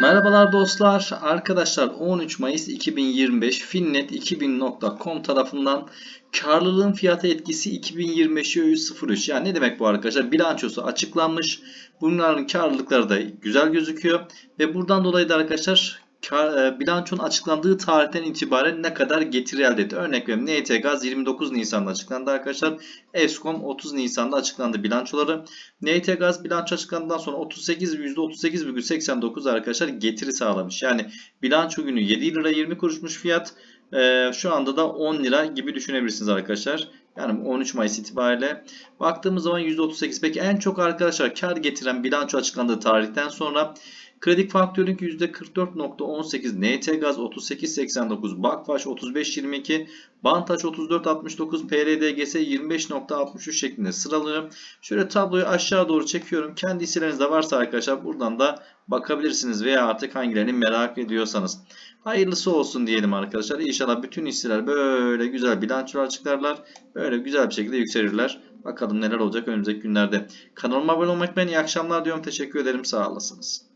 Merhabalar dostlar. Arkadaşlar 13 Mayıs 2025 finnet2000.com tarafından karlılığın fiyata etkisi 2025'e 03. Yani ne demek bu arkadaşlar? Bilançosu açıklanmış. Bunların karlılıkları da güzel gözüküyor. Ve buradan dolayı da arkadaşlar e, bilançonun açıklandığı tarihten itibaren ne kadar getiri elde etti? Örnek veriyorum NT Gaz 29 Nisan'da açıklandı arkadaşlar. Eskom 30 Nisan'da açıklandı bilançoları. NT Gaz bilanço açıklandıktan sonra 38 %38,89 arkadaşlar getiri sağlamış. Yani bilanço günü 7 lira 20 kuruşmuş fiyat. Ee, şu anda da 10 lira gibi düşünebilirsiniz arkadaşlar. Yani 13 Mayıs itibariyle. Baktığımız zaman %38. Peki en çok arkadaşlar kar getiren bilanço açıklandığı tarihten sonra Kredi faktörlük %44.18, NT Gaz 38.89, Bakvaş 35.22, Bantaş 34.69, PRDGS 25.63 şeklinde sıralıyorum. Şöyle tabloyu aşağı doğru çekiyorum. Kendi hisselerinizde varsa arkadaşlar buradan da bakabilirsiniz veya artık hangilerini merak ediyorsanız. Hayırlısı olsun diyelim arkadaşlar. İnşallah bütün hisseler böyle güzel bilançolar açıklarlar. Böyle güzel bir şekilde yükselirler. Bakalım neler olacak önümüzdeki günlerde. Kanalıma abone olmayı unutmayın. İyi akşamlar diyorum. Teşekkür ederim. Sağ olasınız.